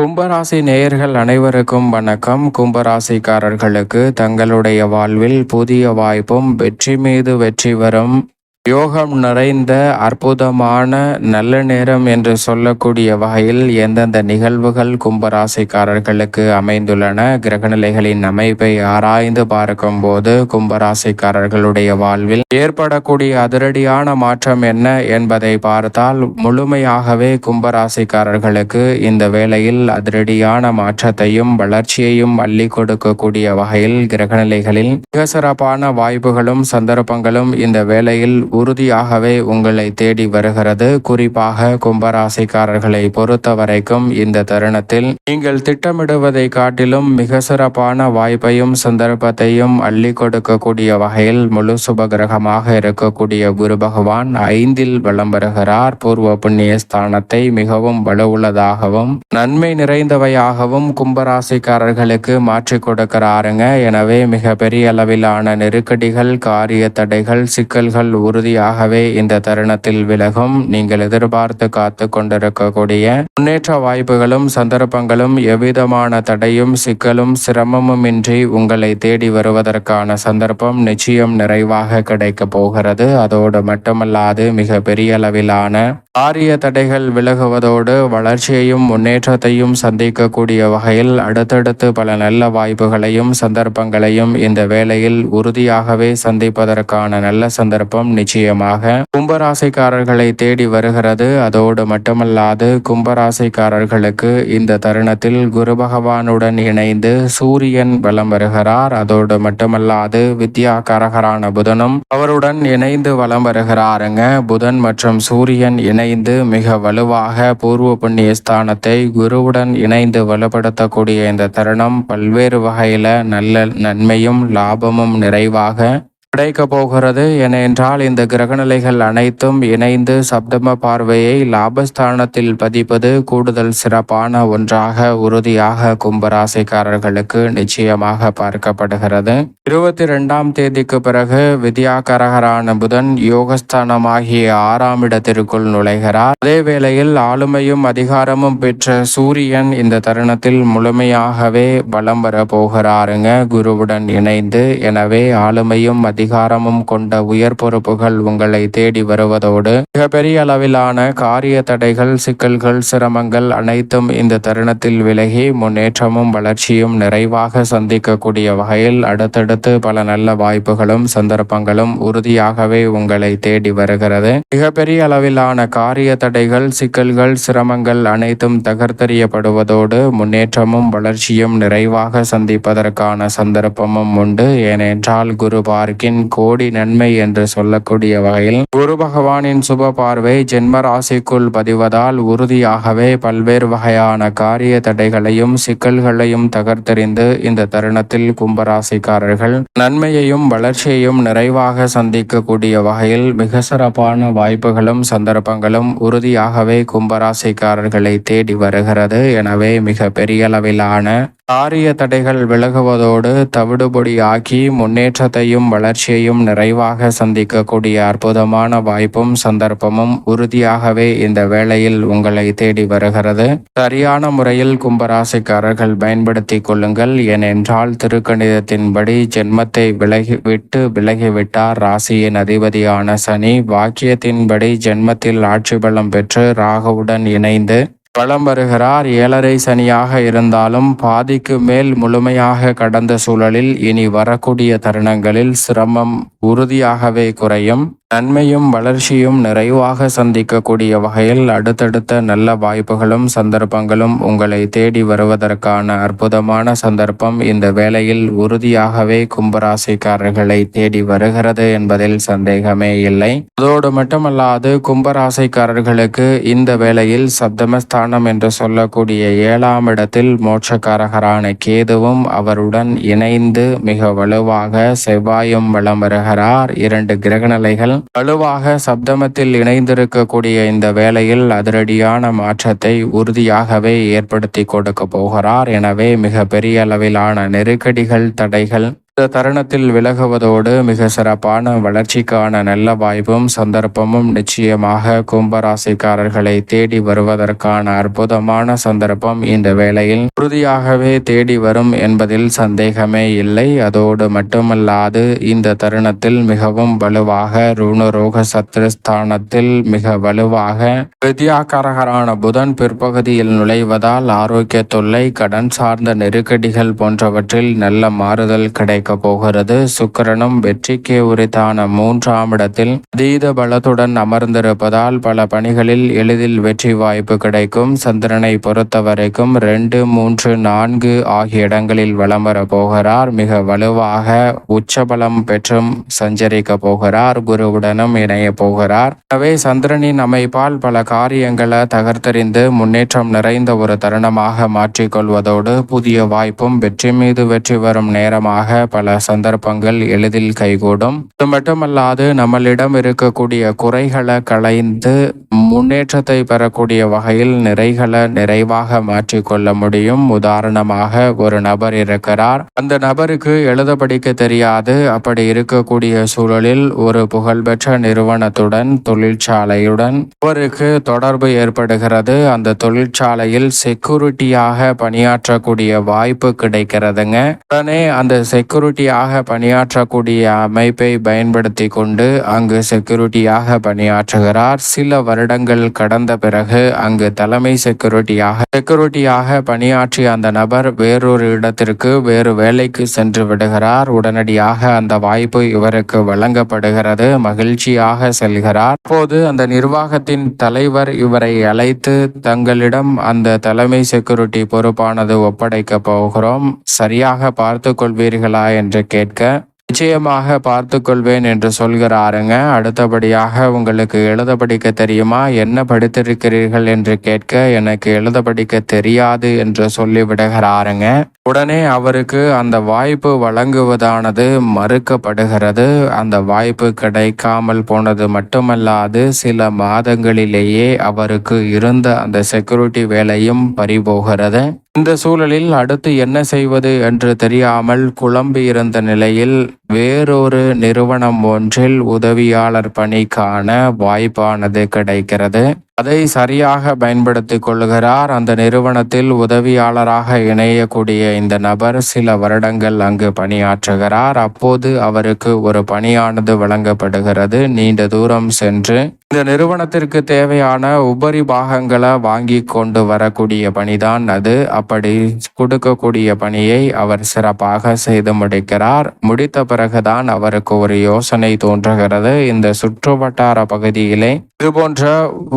கும்பராசி நேயர்கள் அனைவருக்கும் வணக்கம். கும்பராசிக்காரர்களுக்கு தங்களுடைய வாழ்வில் புதிய வாய்ப்பும் வெற்றி மீது வெற்றி வரும். யோகம் நிறைந்த அற்புதமான நல்ல நேரம் என்று சொல்லக்கூடிய வகையில் எந்தெந்த நிகழ்வுகள் கும்பராசிக்காரர்களுக்கு அமைந்துள்ளன? கிரகநிலைகளின் அமைப்பை ஆராய்ந்து பார்க்கும்போது கும்பராசிக்காரர்களுடைய வாழ்வில் ஏற்படக்கூடிய அதிரடியான மாற்றம் என்ன என்பதை பார்த்தால் முழுமையாகவே கும்பராசிக்காரர்களுக்கு இந்த வேளையில் அதிரடியான மாற்றத்தையும் வளர்ச்சியையும் அள்ளி கொடுக்கக்கூடிய வகையில் கிரகநிலைகளில் மிக சிறப்பான வாய்ப்புகளும் சந்தர்ப்பங்களும் இந்த வேளையில் உறுதியாகவே உங்களை தேடி வருகிறது. குறிப்பாக கும்பராசிக்காரர்களை பொறுத்த வரைக்கும் இந்த தருணத்தில் நீங்கள் திட்டமிடுவதை காட்டிலும் மிக சிறப்பான வாய்ப்பையும் சந்தர்ப்பத்தையும் அள்ளி கொடுக்கக்கூடிய வகையில் முழு சுபகிரகமாக இருக்கக்கூடிய குரு பகவான் ஐந்தில் வலம் வருகிறார். பூர்வ புண்ணிய ஸ்தானத்தை மிகவும் வலுவுள்ளதாகவும் நன்மை நிறைந்தவையாகவும் கும்பராசிக்காரர்களுக்கு மாற்றி கொடுக்கிறாருங்க. எனவே மிக பெரிய அளவிலான நெருக்கடிகள் காரிய தடைகள் சிக்கல்கள் உறுதி உறுதியாகவே இந்த தருணத்தில் விலகும். நீங்கள் எதிர்பார்த்து காத்து கொண்டிருக்கக்கூடிய முன்னேற்ற வாய்ப்புகளும் சந்தர்ப்பங்களும் எவ்விதமான தடையும் சிக்கலும் சிரமமும் இன்றி உங்களை தேடி வருவதற்கான சந்தர்ப்பம் நிச்சயம் நிறைவாக கிடைக்க போகிறது. அதோடு மட்டுமல்லாது மிக பெரிய அளவிலான ஆரிய தடைகள் விலகுவதோடு வளர்ச்சியையும் முன்னேற்றத்தையும் சந்திக்கக்கூடிய வகையில் அடுத்தடுத்து பல நல்ல வாய்ப்புகளையும் சந்தர்ப்பங்களையும் இந்த வேளையில் உறுதியாகவே சந்திப்பதற்கான நல்ல சந்தர்ப்பம் நிச்சயமாக. கும்பராசிக்காரர்களை தேடி வருகிறது. அதோடு மட்டுமல்லாது கும்பராசிக்காரர்களுக்கு இந்த தருணத்தில் குரு பகவானுடன் இணைந்து சூரியன் வலம் வருகிறார். அதோடு மட்டுமல்லாது வித்யா கரகரான புதனும் அவருடன் இணைந்து வலம் வருகிறாருங்க. புதன் மற்றும் சூரியன் இணைந்து மிக வலுவாக பூர்வ புண்ணிய ஸ்தானத்தை குருவுடன் இணைந்து வலுப்படுத்தக்கூடிய இந்த தருணம் பல்வேறு வகையில நல்ல நன்மையும் லாபமும் நிறைவாக கிடைக்க போகிறது ஏனென்றால் இந்த கிரகநிலைகள் அனைத்தும் இணைந்து சப்தம பார்வையை லாபஸ்தானத்தில் பதிப்பது கூடுதல் சிறப்பான ஒன்றாக உறுதியாக கும்பராசிக்காரர்களுக்கு நிச்சயமாக பார்க்கப்படுகிறது. இருபத்தி ரெண்டாம் தேதிக்கு பிறகு வித்யாகரகரான புதன் யோகஸ்தானமாகிய ஆறாம் இடத்திற்குள் நுழைகிறார். அதே வேளையில் ஆளுமையும் அதிகாரமும் பெற்ற சூரியன் இந்த தருணத்தில் முழுமையாகவே பலம் வர போகிறாருங்க. குருவுடன் இணைந்து எனவே ஆளுமையும் அதிகாரமும் கொண்ட உயர் பொறுப்புகள் உங்களை தேடி வருவதோடு மிகப்பெரிய அளவிலான காரிய தடைகள் சிக்கல்கள் சிரமங்கள் அனைத்தும் இந்த தருணத்தில் விலகி முன்னேற்றமும் வளர்ச்சியும் நிறைவாக சந்திக்கக்கூடிய வகையில் அடுத்தடுத்து பல நல்ல வாய்ப்புகளும் சந்தர்ப்பங்களும் உறுதியாகவே உங்களை தேடி வருகிறது. மிகப்பெரிய அளவிலான காரிய தடைகள் சிக்கல்கள் சிரமங்கள் அனைத்தும் தகர்த்தெறியப்படுவதோடு முன்னேற்றமும் வளர்ச்சியும் நிறைவாக சந்திப்பதற்கான சந்தர்ப்பமும் உண்டு. ஏனென்றால் குரு பார்க்கின் பாக்கியத்தின் கோடி நன்மை என்று சொல்லக்கூடிய வகையில் குரு பகவானின் சுப பார்வை ஜென்ம ராசிக்குள் பதிவதால் உறுதியாகவே பல்வேறு வகையான காரிய தடைகளையும் சிக்கல்களையும் தகர்த்தெறிந்து இந்த தருணத்தில் கும்பராசிக்காரர்கள் நன்மையையும் வளர்ச்சியையும் நிறைவாக சந்திக்கக்கூடிய வகையில் மிக சிறப்பான வாய்ப்புகளும் சந்தர்ப்பங்களும் உறுதியாகவே கும்பராசிக்காரர்களை தேடி வருகிறது. எனவே மிக பெரிய அளவிலான காரிய தடைகள் விலகுவதோடு தவிடுபொடி ஆக்கி முன்னேற்றத்தையும் வளர்ச்சியையும் நிறைவாக சந்திக்கக்கூடிய அற்புதமான வாய்ப்பும் சந்தர்ப்பமும் உறுதியாகவே இந்த வேளையில் உங்களை தேடி வருகிறது. சரியான முறையில் கும்பராசிக்காரர்கள் பயன்படுத்தி கொள்ளுங்கள். ஏனென்றால் திருக்கணிதத்தின்படி ஜென்மத்தை விலகி விட்டு விலகிவிட்டார் ராசியின் அதிபதியான சனி. வாக்கியத்தின்படி ஜென்மத்தில் ஆட்சி பலம் பெற்று ராகுவுடன் இணைந்து வளம் வருகிறார். ஏழரை சனியாக இருந்தாலும் பாதிக்கு மேல் முழுமையாக கடந்த சூழலில் இனி வரக்கூடிய தருணங்களில் சிரமம் உறுதியாகவே குறையும். நன்மையும் வளர்ச்சியும் நிறைவாக சந்திக்கக்கூடிய வகையில் அடுத்தடுத்த நல்ல வாய்ப்புகளும் சந்தர்ப்பங்களும் உங்களை தேடி வருவதற்கான அற்புதமான சந்தர்ப்பம் இந்த வேளையில் உறுதியாகவே கும்பராசிக்காரர்களை தேடி வருகிறது என்பதில் சந்தேகமே இல்லை. அதோடு மட்டுமல்லாது கும்பராசிக்காரர்களுக்கு இந்த வேளையில் சப்தமஸ்தானம் என்று சொல்லக்கூடிய ஏழாம் இடத்தில் மோட்சக்காரகரான கேதுவும் அவருடன் இணைந்து மிக வலுவாக செவ்வாயும் வளம் வருகிறார். இரண்டு கிரகநிலைகள் வலுவாக சப்தமத்தில் இணைந்திருக்கக்கூடிய இந்த வேளையில் அதிரடியான மாற்றத்தை உறுதியாகவே ஏற்படுத்தி கொடுக்க போகிறார். எனவே மிக பெரிய அளவிலான நெருக்கடிகள் தடைகள் இந்த தருணத்தில் விலகுவதோடு மிக சிறப்பான வளர்ச்சிக்கான நல்ல வாய்ப்பும் சந்தர்ப்பமும் நிச்சயமாக கும்பராசிக்காரர்களை தேடி வருவதற்கான அற்புதமான சந்தர்ப்பம் இந்த வேளையில். உறுதியாகவே தேடி வரும் என்பதில் சந்தேகமே இல்லை. அதோடு மட்டுமல்லாது இந்த தருணத்தில் மிகவும் வலுவாக ருணரோக சத்ருஸ்தானத்தில் மிக வலுவாக வித்யாகாரகரான புதன் பிற்பகுதியில் நுழைவதால் ஆரோக்கிய தொல்லை கடன் சார்ந்த நெருக்கடிகள் போன்றவற்றில் நல்ல மாறுதல் கிடைக்கப் போகிறது. சுக்கிரனும் வெற்றிக்கு உரித்தான மூன்றாம் இடத்தில் அதீத பலத்துடன் அமர்ந்திருப்பதால் பல பணிகளில் எளிதில் வெற்றி வாய்ப்பு கிடைக்கும். சந்திரனை பொறுத்த வரைக்கும் ரெண்டு மூன்று நான்கு ஆகிய இடங்களில் வலம் வர போகிறார். மிக வலுவாக உச்சபலம் பெற்றும் சஞ்சரிக்க போகிறார். குருவுடனும் இணைய போகிறார். எனவே சந்திரனின் அமைப்பால் பல காரியங்களை தகர்த்தெறிந்து முன்னேற்றம் நிறைந்த ஒரு தருணமாக மாற்றிக்கொள்வதோடு புதிய வாய்ப்பும் வெற்றி மீது வெற்றி வரும் நேரமாக பல சந்தர்ப்பங்கள் எளிதில் கைகூடும். இது மட்டுமல்லாது நம்மளிடம் இருக்கக்கூடிய குறைகளை களைந்து முன்னேற்றத்தை பெறக்கூடிய வகையில் நிறைகளை நிறைவாக மாற்றிக்கொள்ள முடியும். உதாரணமாக ஒரு நபர் இருக்கிறார். அந்த நபருக்கு எழுத படிக்க தெரியாது. அப்படி இருக்கக்கூடிய சூழலில் ஒரு புகழ்பெற்ற நிறுவனத்துடன் தொழிற்சாலையுடன் அவருக்கு தொடர்பு ஏற்படுகிறது. அந்த தொழிற்சாலையில் செக்யூரிட்டியாக பணியாற்றக்கூடிய வாய்ப்பு கிடைக்கிறதுங்க. உடனே அந்த செக்யூரிட்டியாக பணியாற்றக்கூடிய அமைப்பை பயன்படுத்தி கொண்டு அங்கு செக்யூரிட்டியாக பணியாற்றுகிறார். சில வருடங்கள் கடந்த பிறகு அங்கு தலைமை செக்யூரிட்டியாக செக்யூரிட்டியாக பணியாற்றிய அந்த நபர் வேறொரு இடத்திற்கு வேறு வேலைக்கு சென்று விடுகிறார். உடனடியாக அந்த வாய்ப்பு இவருக்கு வழங்கப்படுகிறது. மகிழ்ச்சியாக செல்கிறார். அப்போது அந்த நிர்வாகத்தின் தலைவர் இவரை அழைத்து தங்களிடம் அந்த தலைமை செக்யூரிட்டி பொறுப்பானது ஒப்படைக்க போகிறோம். சரியாக பார்த்து கொள்வீர்களா என்று கேட்க நிச்சயமாக பார்த்து கொள்வேன் என்று சொல்கிறாருங்க அடுத்தபடியாக உங்களுக்கு எழுத படிக்க தெரியுமா? என்ன படித்திருக்கிறீர்கள்? என்று கேட்க எனக்கு எழுத படிக்க தெரியாது என்று சொல்லிவிடுகிறாருங்க உடனே அவருக்கு அந்த வாய்ப்பு வழங்குவதானது மறுக்கப்படுகிறது. அந்த வாய்ப்பு கிடைக்காமல் போனது மட்டுமல்லாது சில மாதங்களிலேயே அவருக்கு இருந்த அந்த செக்யூரிட்டி வேலையும் பறிபோகிறது. இந்த சூழலில் அடுத்து என்ன செய்வது என்று தெரியாமல் குழம்பி இருந்த நிலையில் வேறொரு நிறுவனம் ஒன்றில் உதவியாளர் பணிக்கான வாய்ப்பானது கிடைக்கிறது. அதை சரியாக பயன்படுத்தி கொள்கிறார். அந்த நிறுவனத்தில் உதவியாளராக இணையக்கூடிய இந்த நபர் சில வருடங்கள் அங்கு பணியாற்றுகிறார். அப்போது அவருக்கு ஒரு பணியானது வழங்கப்படுகிறது. நீண்ட தூரம் சென்று இந்த நிறுவனத்திற்கு தேவையான உபரி பாகங்களை வாங்கி கொண்டு வரக்கூடிய பணிதான் அது. அப்படி கொடுக்கக்கூடிய பணியை அவர் சிறப்பாக செய்து முடிக்கிறார். முடித்த பிறகுதான் அவருக்கு ஒரு யோசனை தோன்றுகிறது. இந்த சுற்று வட்டார பகுதியிலே இதுபோன்ற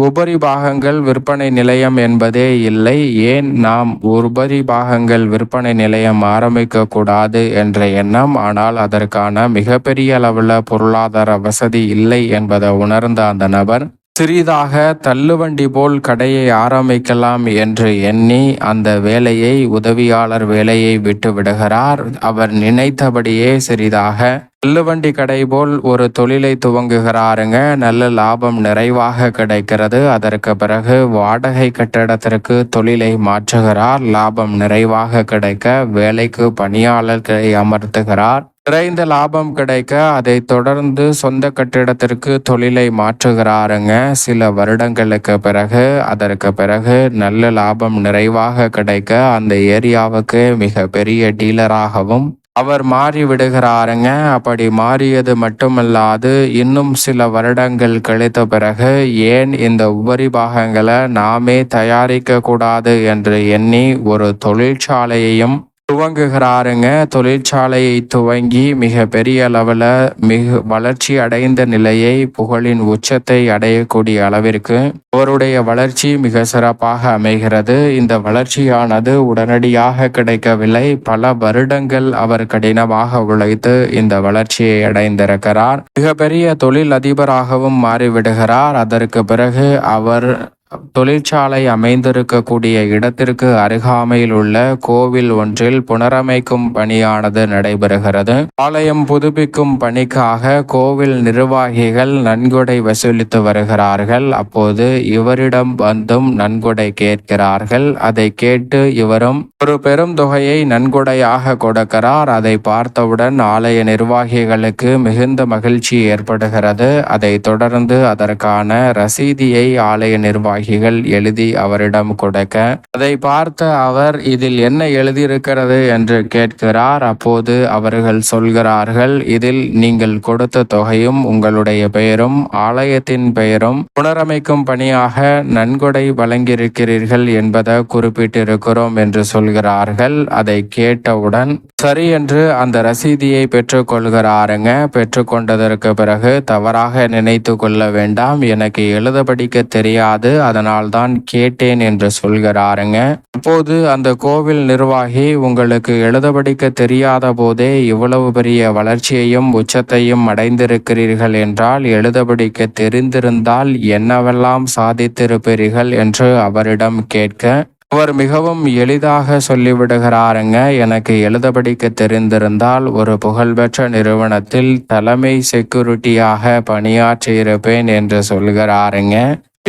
உபரி பாகங்கள் விற்பனை நிலையம் என்பதே இல்லை. ஏன் நாம் உபரி பாகங்கள் விற்பனை நிலையம் ஆரம்பிக்க கூடாது என்ற எண்ணம் ஆனால் அதற்கான மிகப்பெரிய அளவில் பொருளாதார வசதி இல்லை என்பதை உணர்ந்த அந்த நபர் சிறிதாக தள்ளுவண்டி போல் கடையை ஆரம்பிக்கலாம் என்று எண்ணி அந்த வேலையை உதவியாளர் வேலையை விட்டு விடுகிறார். அவர் நினைத்தபடியே சிறிதாக தள்ளுவண்டி கடை போல் ஒரு தொழிலை துவங்குகிறாருங்க. நல்ல லாபம் நிறைவாக கிடைக்கிறது. அதற்கு பிறகு வாடகை கட்டிடத்திற்கு தொழிலை மாற்றுகிறார். லாபம் நிறைவாக கிடைக்க வேலைக்கு பணியாளர்களை அமர்த்துகிறார். நிறைந்த லாபம் கிடைக்க அதை தொடர்ந்து சொந்த கட்டிடத்திற்கு தொழிலை மாற்றுகிறாருங்க. சில வருடங்களுக்கு பிறகு அதற்கு பிறகு நல்ல லாபம் நிறைவாக கிடைக்க அந்த ஏரியாவுக்கு மிக பெரிய டீலராகவும் அவர் மாறி விடுகிறாருங்க. அப்படி மாறியது மட்டுமல்லாது இன்னும் சில வருடங்கள் கழித்த பிறகு ஏன் இந்த உபரி பாகங்களை நாமே தயாரிக்க கூடாது என்று எண்ணி ஒரு தொழிற்சாலையையும் துவங்குகிறாருங்க. தொழிற்சாலையை துவங்கி மிக பெரிய அளவில் மிக வளர்ச்சி அடைந்த நிலையை புகழின் உச்சத்தை அடையக்கூடிய அளவிற்கு அவருடைய வளர்ச்சி மிக சிறப்பாக அமைகிறது. இந்த வளர்ச்சியானது உடனடியாக கிடைக்கவில்லை. பல வருடங்கள் அவர் கடினமாக உழைத்து இந்த வளர்ச்சியை அடைந்திருக்கிறார். மிகப்பெரிய தொழில் அதிபராகவும் மாறிவிடுகிறார். அதற்கு பிறகு அவர் தொழிற்சாலை அமைந்திருக்கக்கூடிய இடத்திற்கு அருகாமையில் உள்ள கோவில் ஒன்றில் புனரமைக்கும் பணியானது நடைபெறுகிறது. ஆலயம் புதுப்பிக்கும் பணிக்காக கோவில் நிர்வாகிகள் நன்கொடை வசூலித்து வருகிறார்கள். அப்போது இவரிடம் வந்தும் நன்கொடை கேட்கிறார்கள். அதை கேட்டு இவரும் ஒரு பெரும் தொகையை நன்கொடையாக கொடுக்கிறார். அதை பார்த்தவுடன் ஆலய நிர்வாகிகளுக்கு மிகுந்த மகிழ்ச்சி ஏற்படுகிறது. அதை தொடர்ந்து அதற்கான ரசீதியை ஆலய நிர்வாகி நிர்வாகிகள் எழுதி அவரிடம் கொடுக்க அதை பார்த்த அவர் இதில் என்ன எழுதியிருக்கிறது? என்று கேட்கிறார். அப்போது அவர்கள் சொல்கிறார்கள் இதில் நீங்கள் கொடுத்த தொகையும் உங்களுடைய பெயரும் ஆலயத்தின் பெயரும் புனரமைக்கும் பணியாக நன்கொடை வழங்கியிருக்கிறீர்கள் என்பதை குறிப்பிட்டிருக்கிறோம் என்று சொல்கிறார்கள். அதை கேட்டவுடன் சரி என்று அந்த ரசீதியை பெற்றுக்கொள்கிறாருங்க பெற்றுக்கொண்டதற்கு பிறகு தவறாக நினைத்து கொள்ள வேண்டாம். எனக்கு எழுத படிக்க தெரியாது. அதனால் தான் கேட்டேன் என்று சொல்கிறாருங்க. அப்போது அந்த கோவில் நிர்வாகி உங்களுக்கு எழுத படிக்க தெரியாத போதே இவ்வளவு பெரிய வளர்ச்சியையும் உச்சத்தையும் அடைந்திருக்கிறீர்கள் என்றால் எழுத படிக்க தெரிந்திருந்தால் என்னவெல்லாம் சாதித்திருப்பீர்கள்? என்று அவரிடம் கேட்க அவர் மிகவும் எளிதாக சொல்லிவிடுகிறாருங்க. எனக்கு எழுத படிக்க தெரிந்திருந்தால் ஒரு புகழ்பெற்ற நிறுவனத்தில் தலைமை செக்யூரிட்டியாக பணியாற்றியிருப்பேன் என்று சொல்கிறாருங்க.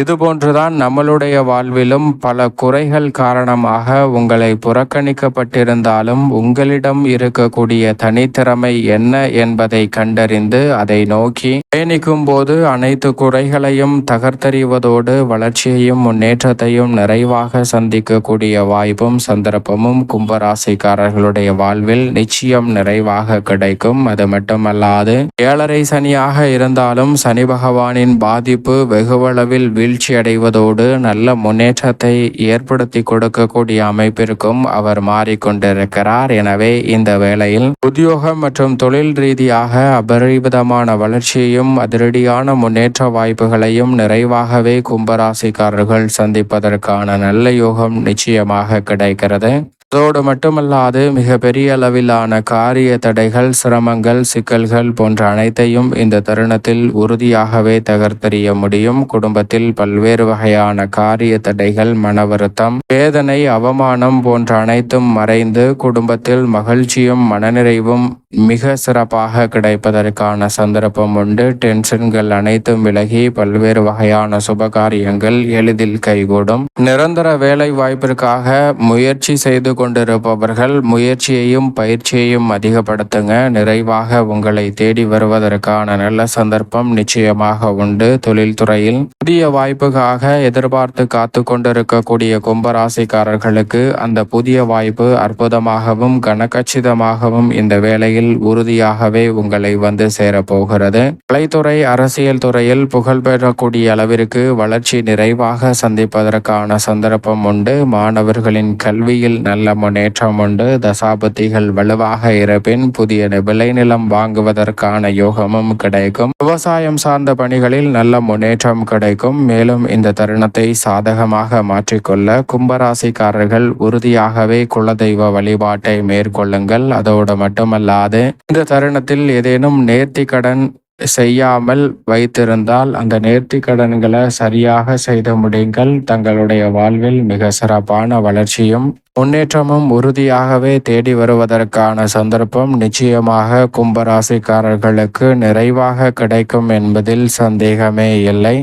இதுபோன்றுதான் நம்மளுடைய வாழ்விலும் பல குறைகள் காரணமாக உங்களை புறக்கணிக்கப்பட்டிருந்தாலும் உங்களிடம் இருக்கக்கூடிய தனித்திறமை என்ன என்பதை கண்டறிந்து அதை நோக்கி பயணிக்கும் போது அனைத்து குறைகளையும் தகர்த்தறிவதோடு வளர்ச்சியையும் முன்னேற்றத்தையும் நிறைவாக சந்திக்கக்கூடிய வாய்ப்பும் சந்தர்ப்பமும் கும்பராசிக்காரர்களுடைய வாழ்வில் நிச்சயம் நிறைவாக கிடைக்கும். அது மட்டுமல்லாது ஏழரை சனியாக இருந்தாலும் சனி பகவானின் பாதிப்பு வெகுவளவில் வீழ்ச்சி அடைவதோடு நல்ல முன்னேற்றத்தை ஏற்படுத்தி கொடுக்கக்கூடிய அமைப்பிற்கும் அவர் மாறிக்கொண்டிருக்கிறார். எனவே இந்த வேளையில் உத்தியோகம் மற்றும் தொழில் ரீதியாக அபரிவிதமான வளர்ச்சியையும் அதிரடியான முன்னேற்ற வாய்ப்புகளையும் நிறைவாகவே கும்பராசிக்காரர்கள் சந்திப்பதற்கான நல்ல யோகம் நிச்சயமாக கிடைக்கிறது. அதோடு மட்டுமல்லாது மிக பெரிய அளவிலான காரிய தடைகள் சிரமங்கள் சிக்கல்கள் போன்ற அனைத்தையும் இந்த தருணத்தில் உறுதியாகவே தகர்த்தெறிய முடியும். குடும்பத்தில் பல்வேறு வகையான காரிய தடைகள் மன வருத்தம் வேதனை அவமானம் போன்ற அனைத்தும் மறைந்து குடும்பத்தில் மகிழ்ச்சியும் மனநிறைவும் மிக சிறப்பாக கிடைப்பதற்கான சந்தர்ப்பம் உண்டு. டென்ஷன்கள் அனைத்தும் விலகி பல்வேறு வகையான சுபகாரியங்கள் எளிதில் கைகூடும். நிரந்தர வேலை வாய்ப்பிற்காக முயற்சி செய்து கொண்டிருப்பவர்கள் முயற்சியையும் பயிற்சியையும் அதிகப்படுத்துங்க. நிறைவாக உங்களை தேடி வருவதற்கான நல்ல சந்தர்ப்பம் நிச்சயமாக உண்டு. தொழில்துறையில் புதிய வாய்ப்புக்காக எதிர்பார்த்து காத்து கொண்டிருக்கக்கூடிய கும்பராசிக்காரர்களுக்கு அந்த புதிய வாய்ப்பு அற்புதமாகவும் கனக்கச்சிதமாகவும் இந்த வேலையில் வேளையில் உறுதியாகவே உங்களை வந்து சேரப்போகிறது கலைத்துறை அரசியல் துறையில் புகழ் பெறக்கூடிய அளவிற்கு வளர்ச்சி நிறைவாக சந்திப்பதற்கான சந்தர்ப்பம் உண்டு. மாணவர்களின் கல்வியில் நல்ல முன்னேற்றம் உண்டு. தசாபத்திகள் வலுவாக இருப்பின் புதிய விளைநிலம் வாங்குவதற்கான யோகமும் கிடைக்கும். விவசாயம் சார்ந்த பணிகளில் நல்ல முன்னேற்றம் கிடைக்கும். மேலும் இந்த தருணத்தை சாதகமாக மாற்றிக்கொள்ள கும்பராசிக்காரர்கள் உறுதியாகவே குலதெய்வ வழிபாட்டை மேற்கொள்ளுங்கள். அதோடு மட்டுமல்லாது இந்த தருணத்தில் ஏதேனும் நேர்த்தி கடன் செய்யாமல் வைத்திருந்தால் அந்த நேர்த்தி கடன்களை சரியாக செய்து முடியுங்கள். தங்களுடைய வாழ்வில் மிக சிறப்பான வளர்ச்சியும் முன்னேற்றமும் உறுதியாகவே தேடி வருவதற்கான சந்தர்ப்பம் நிச்சயமாக கும்பராசிக்காரர்களுக்கு நிறைவாக கிடைக்கும் என்பதில் சந்தேகமே இல்லை.